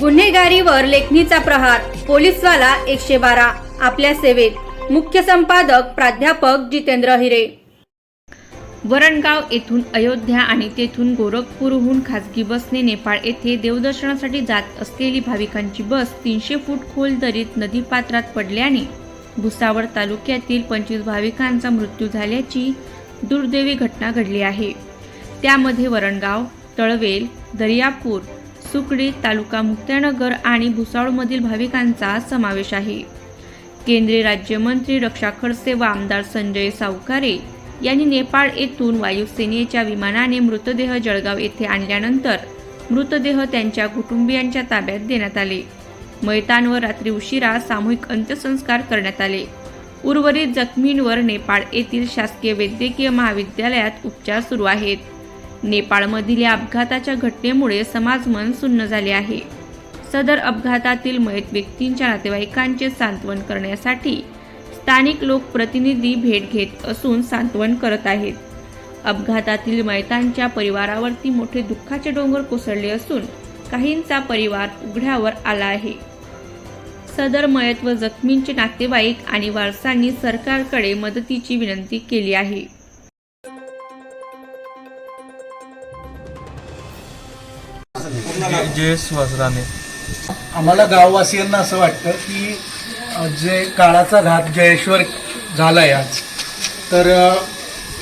गुन्हेगारीवर लेखणीचा प्रहार पोलीसवाला एकशे बारा आपल्या सेवेत. मुख्य संपादक प्राध्यापक जितेंद्र हिरे. वरणगाव येथून अयोध्या आणि तेथून गोरखपूरहून खासगी बसने नेपाळ येथे देवदर्शनासाठी जात असलेली भाविकांची बस तीनशे फूट खोल दरीत नदीपात्रात पडल्याने भुसावळ तालुक्यातील पंचवीस भाविकांचा मृत्यू झाल्याची दुर्दैवी घटना घडली आहे. त्यामध्ये वरणगाव तळवेल दर्यापूर सुकडी तालुका मुक्त्यानगर आणि भुसावळमधील भाविकांचा समावेश आहे. केंद्रीय राज्यमंत्री रक्षा खडसे व आमदार संजय सावकारे यांनी नेपाळ येथून वायुसेनेच्या विमानाने मृतदेह जळगाव येथे आणल्यानंतर मृतदेह त्यांच्या कुटुंबियांच्या ताब्यात देण्यात आले. मैतानवर रात्री उशिरा सामूहिक अंत्यसंस्कार करण्यात आले. उर्वरित जखमींवर नेपाळ येथील शासकीय वैद्यकीय महाविद्यालयात उपचार सुरू आहेत. नेपाळमधील या अपघाताच्या घटनेमुळे समाजमन सुन्न झाले आहे. सदर अपघातातील मयत व्यक्तींच्या नातेवाईकांचे सांत्वन करण्यासाठी स्थानिक लोकप्रतिनिधी भेट घेत असून सांत्वन करत आहेत. अपघातातील मयतांच्या परिवारावरती मोठे दुःखाचे डोंगर कोसळले असून काहींचा परिवार उघड्यावर आला आहे. सदर मयत व जखमींचे नातेवाईक आणि वारसांनी सरकारकडे मदतीची विनंती केली आहे. जय सुहासराणे. आम्हाला गाववासियांना असं वाटतं की जे काळाचा घात जयेश्वर झाला आहे आज तर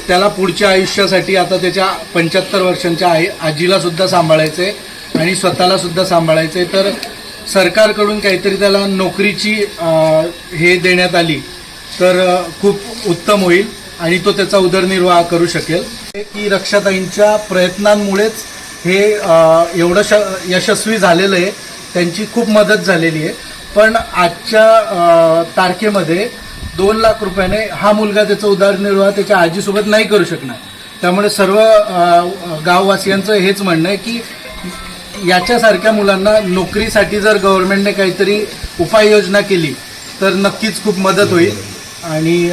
त्याला पुढच्या आयुष्यासाठी आता त्याच्या पंच्याहत्तर वर्षांच्या आई आजीला सुद्धा सांभाळायचं आहे आणि स्वतःला सुद्धा सांभाळायचं आहे तर सरकारकडून काहीतरी त्याला नोकरीची हे देण्यात आली तर खूप उत्तम होईल आणि तो त्याचा उदरनिर्वाह करू शकेल. की रक्षाताईंच्या प्रयत्नांमुळेच हे एवढं श यशस्वी झालेलं आहे त्यांची खूप मदत झालेली आहे. पण आजच्या तारखेमध्ये दोन लाख रुपयाने हा मुलगा त्याचा उदरनिर्वाह त्याच्या आजीसोबत नाही करू शकणार. त्यामुळे सर्व गाववासियांचं हेच म्हणणं आहे की याच्यासारख्या मुलांना नोकरीसाठी जर गव्हर्नमेंटने काहीतरी उपाययोजना केली तर नक्कीच खूप मदत होईल आणि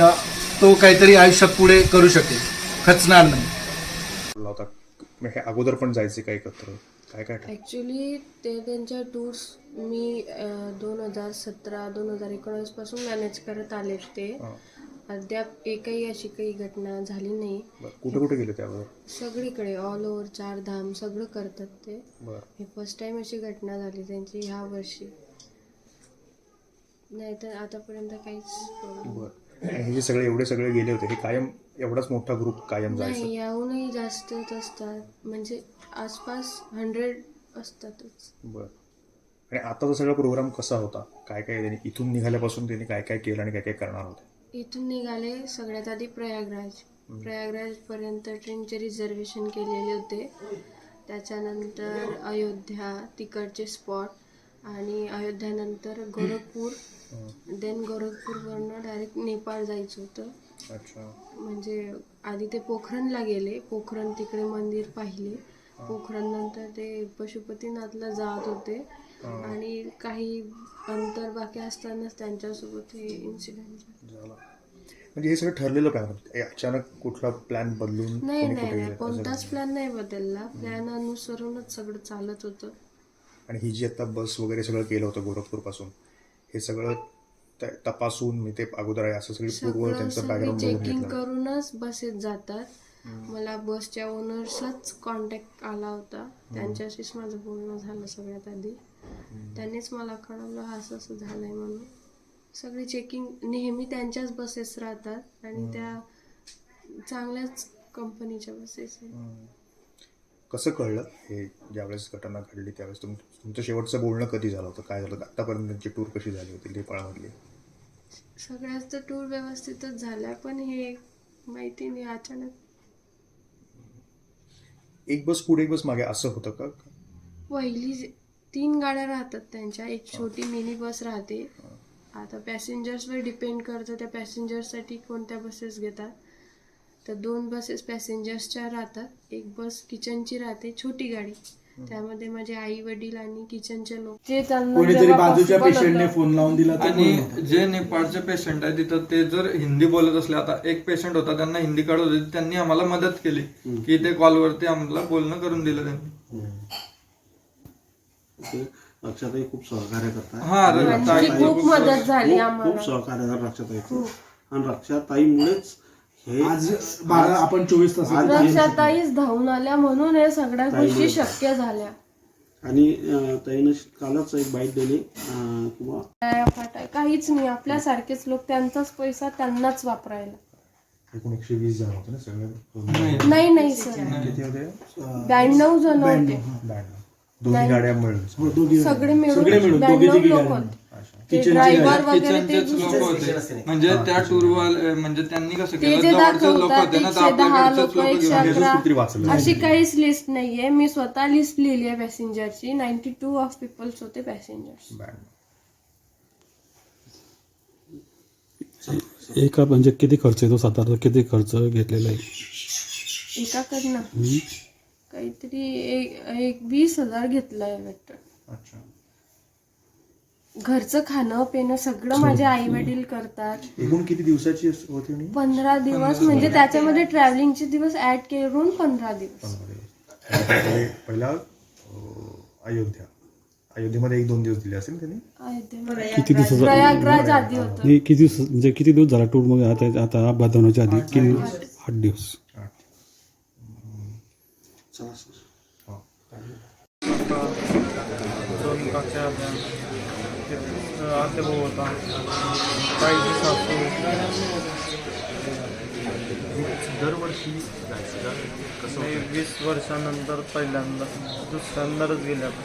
तो काहीतरी आयुष्यात पुढे करू शकेल. खचणार नाही. मग हे अगोदर पण जायचे का एकत्र? काय काय ठरलं? ॲक्च्युली ते त्यांच्या टूर्स मी दोन हजार सतरा दोन हजार एकोणीसपासून मॅनेज करत आले ते. अद्याप एकही अशी काही घटना झाली नाही. कुठे कुठे गेले त्या अगोदर? सगळीकडे ऑल ओव्हर चार धाम सगळं करतात ते. हे फर्स्ट टाइम अशी घटना झाली त्यांची ह्या वर्षी. नाही तर आतापर्यंत काहीच हे जे सगळे एवढे सगळे गेले होते हे कायम एवढाच मोठा ग्रुप कायम जायचं? नाही याहूनही जास्तच असतात. म्हणजे आसपास हंड्रेड असतातच. बरं. आणि आताचा सगळा प्रोग्राम कसा होता? काय काय त्यांनी इथून निघाल्यापासून त्यांनी काय काय केलं आणि काय काय करणार होते? इथून निघाले सगळ्यात आधी प्रयागराज. प्रयागराजपर्यंत ट्रेनचे रिझर्वेशन केलेले होते. त्याच्यानंतर अयोध्या तिकडचे स्पॉट आणि अयोध्यानंतर गोरखपूर देन गोरखपूरवरनं डायरेक्ट नेपाळ जायचं होतं. अच्छा. म्हणजे आधी ते पोखरणला गेले. पोखरण तिकडे मंदिर पाहिले. पोखरण नंतर ते पशुपतीनाथला जात होते. आणि काही अंतर बाकी असतानाच त्यांच्यासोबत हे इन्सिडेंट झालं. म्हणजे हे सगळं ठरलेलं प्लॅन होतं अचानक कुठला प्लॅन बदलून नाही कोणी नाही कुठे नाही. गेलं? कोणताच प्लॅन नाही बदलला. प्लॅन अनुसरूनच सगळं चालत होतं. आणि ही जी आता बस वगैरे सगळं केलं होतं गोरखपूरपासून हे सगळं त- तपासून मी ते अगोदर आहे असं सगळी पूर्व सगळं त्यांचं सगळी बॅकग्राऊंड बघून चेकिंग घेतलं. करूनच बसेस जातात. मला बसच्या ओनर्सचाच कॉन्टॅक्ट आला होता. त्यांच्याशीच माझं बोलणं झालं सगळ्यात आधी. त्यांनीच मला कळवलं हा असं असं झालंय म्हणून. सगळी चेकिंग नेहमी त्यांच्याच बसेस राहतात आणि त्या चांगल्याच कंपनीच्या बसेस आहेत. कसं कळलं? हे ज्यावेळेस घटना घडली त्यावेळेस तुम तुमचं शेवटचं बोलणं कधी झालं होतं? काय झालं आतापर्यंत त्यांची टूर कशी झाली होती? नेपाळमधली? सगळ्याच तर टूर व्यवस्थितच झाल्या पण हे माहिती नाही अचानक. एक बस पुढे एक बस मागे असं होतं का? पहिली तीन गाड्या राहतात त्यांच्या. एक छोटी मिनी बस राहते. आता पॅसेंजर्सवर डिपेंड करतं त्या पॅसेंजर्ससाठी कोणत्या बसेस घेतात? तर दोन बसेस पॅसेंजर्सच्या राहतात. एक बस किचनची राहते छोटी गाडी. त्यामध्ये माझे आई वडील आणि किचनचे लोक. जे त्यांना कोणीतरी जेव्हा बाजूच्या possible पेशंटने होतं- फोन लावून दिला तर आणि जे नेपाळचे पेशंट आहे तिथं ते जर हिंदी बोलत असले आता एक पेशंट होता त्यांना हिंदी कळत होती त्यांनी आम्हाला मदत केली. की ते कॉलवरती आम्हाला बोलणं करून दिलं त्यांनी. रक्षाताई खूप सहकार्य करतात हा र- त्यांची ताई खूप मदत झाली खूप आम्हाला. खूप सहकार्य करतात रक्षाताईचं. आणि रक्षाताईमुळेच हे आज बारा आपण चोवीस तास आज रक्षाताईच धावून आल्या म्हणून हे सगळ्या गोष्टी शक्य झाल्या. आणि अं, ताईनं कालच एक बाईट दिली. अं, किंवा काय फाटाय काहीच नाही. आपल्यासारखेच लोक त्यांचाच पैसा त्यांनाच वापरायला. एकूण एकशे वीस जण होते ना सगळे? नाही. नाही सर. किती होते? ब्याण्णव जण होते. ब्याण्णव. दोन्ही गाड्या मिळून. सगळे मिळून ब्याण्णव लोक होते. ते ड्रायव्हर वगैरे ते किचनचेच लोक होते. म्हणजे त्या टूर म्हणजे त्यांनी कसं ते केलं? जे जवळचे लोक दाखवतात होते ना तर एकशे दहा आपल्याकडचेच लोक लोक एकशे घेऊन अकरा. कुठेतरी वाचलं. अशी काहीच लिस्ट नाहीये. मी स्वतः लिस्ट लिहिली आहे पॅसेंजरची नाईन्टी टू ऑफ़ पीपल्स होते पॅसेंजर्स एका म्हणजे किती खर्च येतो? सातारा किती खर्च घेतलेला आहे? एकाकडनं. काहीतरी एक एक वीस हज़ार घेतलंय वाटतं. अच्छा. घरचं खाणं पिणं सगळं माझे आई वडील करतात. एकूण किती दिवसाची होती पंधरा दिवस म्हणजे त्याच्यामध्ये ट्रॅव्हलिंगचे दिवस ऍड करून पंधरा दिवस. पहिले- पहिला अं, अयोध्या. अयोध्येमध्ये एक दोन दिवस दिले असेल त्यांनी? अयोध्येमध्ये. किती दिवसाचा प्रयागराज आधी होतं. नाही किती दिवस म्हणजे किती दिवस झाला टूर मग? आता आता अपघात होण्याच्या आधी किती आठ दिवस? आठ. चला सर दोन आते भाऊ होता सासू दरवर्षी नाही, वीस वर्षानंतर पहिल्यांदा दुसऱ्यांदाच गेले आता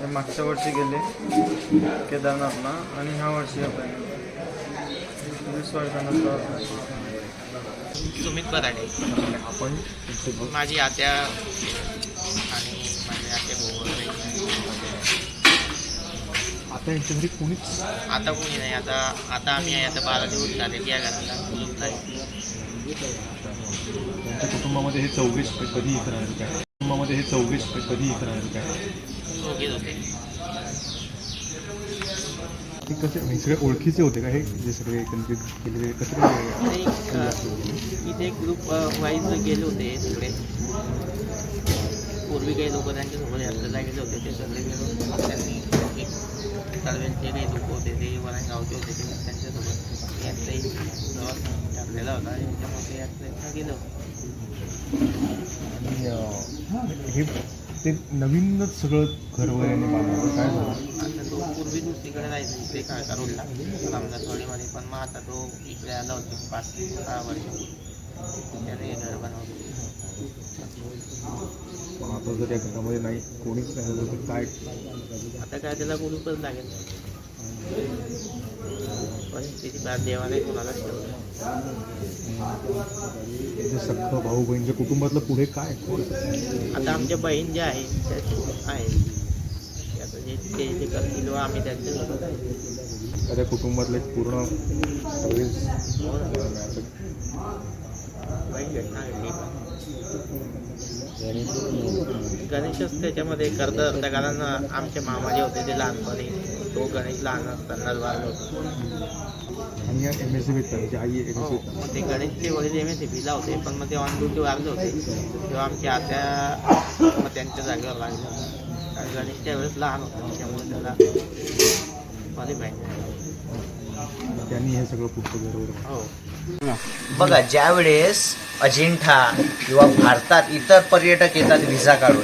हे मागच्या वर्षी गेले केदारनाथला आणि ह्या वर्षी आपण वीस वर्षानंतर सुमित बराडे आपण माझी आत्या आणि माझे आते भाऊ. आता यांच्या घरी कोणीच आता कोणी नाही आता आता आम्ही आहे आता बारा दिवस झाले या घराला. नाही त्यांच्या कुटुंबामध्ये हे चौघेच कधी इथं राहिले काय कुटुंबामध्ये हे चौघेच कधी इथं राहिले काय दोघेच होते ते कसे हे सगळे ओळखीचे होते का? हे जे सगळे एकत्रित केलेले कसे काय? आणि अ, इथे एक ग्रुप वाईज गेले होते सगळे. पूर्वी काही लोक त्यांच्यासोबत यात्रेला गेले होते ते सगळे मिळून त्यांनी तळवेलचे काही लोक होते ते वरणगावचे होते ते त्यांच्यासोबत यात्रे प्रवास ठरलेला होता. त्याच्यामुळे ते यात्रेला गेलो आणि हे ते नवीनच सगळं घर वगैरे बांधलं काय झालं? आता तो पूर्वी दुसरीकडे राहायचा इकडे काळका रोडला रामदासवाडीमध्ये पण मग आता तो इकडे आला होता पाच सहा वर्ष. त्याने घर बनवलं. आता जर या घरामध्ये नाही कोणीच नाही झालं तर काय? आता काय त्याला बोलूपच लागेल परिस्थिती देवाने जे सख्ख भाऊ बहिणीच्या कुटुंबातलं पुढे काय? आता आमच्या बहीण ज्या आहे त्या आहे. आता जे ते जे करतील व आम्ही त्यांच्यासोबत आहे. त्या कुटुंबातलं एक पूर्ण सर्विस गणेशच त्याच्यामध्ये करता करता कारण आमचे मामा जे होते ते लहानपणी. तो गणेश लहान असतानाच वारला होता. आणि या एम एस सी म्हणजे हो ते गणेशचे वडील एम एस बीला होते पण मग ते ऑन ड्युटी वारले होते. तेव्हा आमच्या आत्या मग त्यांच्या जागेवर लागले. कारण गणेश त्यावेळेस लहान होता त्याच्यामुळे त्याला पाहिजे त्यांनी हे सगळं पुढचं बरोबर बघा ज्या वेळेस अजिंठा किंवा भारतात इतर पर्यटक येतात व्हिसा काढून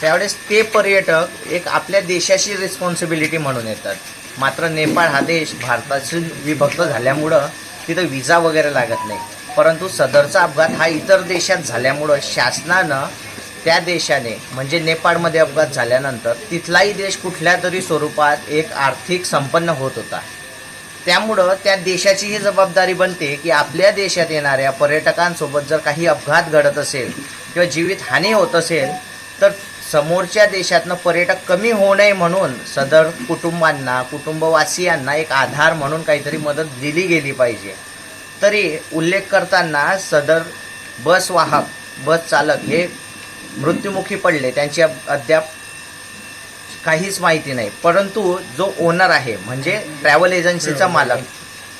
त्यावेळेस ते पर्यटक एक आपल्या देशाची रिस्पॉन्सिबिलिटी म्हणून येतात. मात्र नेपाळ हा देश भारताशी विभक्त झाल्यामुळं तिथं विजा वगैरे लागत नाही. परंतु सदरचा अपघात हा इतर देशात झाल्यामुळं शासनानं त्या देशाने म्हणजे नेपाळमध्ये अपघात झाल्यानंतर तिथलाही देश कुठल्या तरी स्वरूपात एक आर्थिक संपन्न होत होता. त्यामुळं त्या देशाची ही जबाबदारी बनते की आपल्या देशात येणाऱ्या पर्यटकांसोबत जर काही अपघात घडत असेल किंवा जीवितहानी होत असेल तर समोरच्या देशातनं पर्यटक कमी होऊ नये म्हणून सदर कुटुंबांना कुटुंबवासियांना एक आधार म्हणून काहीतरी मदत दिली गेली पाहिजे. तरी उल्लेख करताना सदर बस वाहक बस चालक हे मृत्युमुखी पडले. त्यांची अद्याप काहीच माहिती नाही. परंतु जो ओनर आहे म्हणजे ट्रॅव्हल एजन्सीचा मालक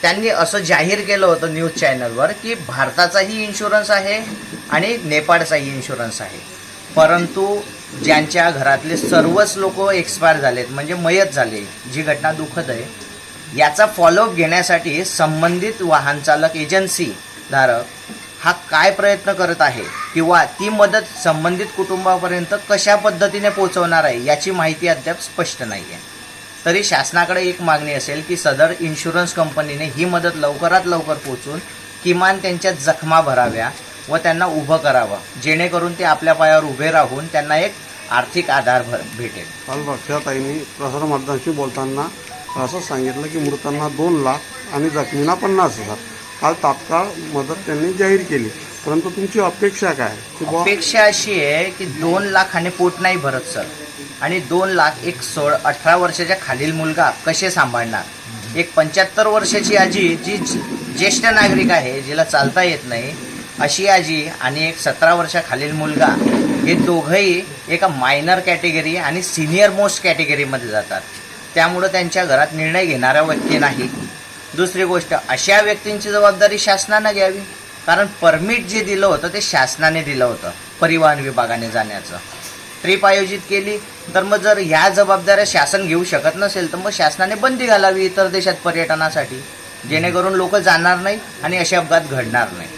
त्यांनी असं जाहीर केलं होतं न्यूज चॅनलवर की भारताचाही इन्शुरन्स आहे आणि नेपाळचाही इन्शुरन्स आहे. परंतु ज्यांच्या घरातले सर्वच लोक एक्सपायर झालेत म्हणजे मयत झाले जी घटना दुःखद आहे याचा फॉलोअप घेण्यासाठी संबंधित वाहनचालक एजन्सी धारक हा काय प्रयत्न करत आहे? किंवा ती मदत संबंधित कुटुंबापर्यंत कशा पद्धतीने पोहोचवणार आहे याची माहिती अद्याप स्पष्ट नाही आहे तरी शासनाकडे एक मागणी असेल की सदर इन्शुरन्स कंपनीने ही मदत लवकरात लवकर पोहोचून किमान त्यांच्या जखमा भराव्या व त्यांना उभं करावं जेणेकरून ते आपल्या पायावर उभे राहून त्यांना एक आर्थिक आधार भर भेटेल. काल रक्षाताईंनी प्रसारमाध्यमांशी बोलताना असं सांगितलं की मृतांना दोन लाख आणि जखमींना पन्नास हजार. काल तात्काळ मदत त्यांनी जाहीर केली. परंतु तुमची अपेक्षा काय? की बुवा अपेक्षा अशी आहे की दोन लाखाने पोट नाही भरत सर. आणि दोन लाख एक सोळ अठरा वर्षाच्या खालील मुलगा कसे सांभाळणार? एक पंच्याहत्तर वर्षाची आजी जी ज्येष्ठ नागरिक आहे जिला चालता येत नाही अशी आजी आणि एक सतरा वर्षाखालील मुलगा हे दोघंही एका मायनर कॅटेगरी आणि सिनियर मोस्ट कॅटेगरीमध्ये जातात. त्यामुळं त्यांच्या घरात निर्णय घेणाऱ्या व्यक्ती नाही. दुसरी गोष्ट अशा व्यक्तींची जबाबदारी शासनानं घ्यावी. कारण परमिट जे दिलं होतं ते शासनाने दिलं होतं परिवहन विभागाने जाण्याचं. ट्रिप आयोजित केली तर मग जर ह्या जबाबदाऱ्या शासन घेऊ शकत नसेल तर मग शासनाने बंदी घालावी इतर देशात पर्यटनासाठी. जेणेकरून लोक जाणार नाही आणि असे अपघात घडणार नाही.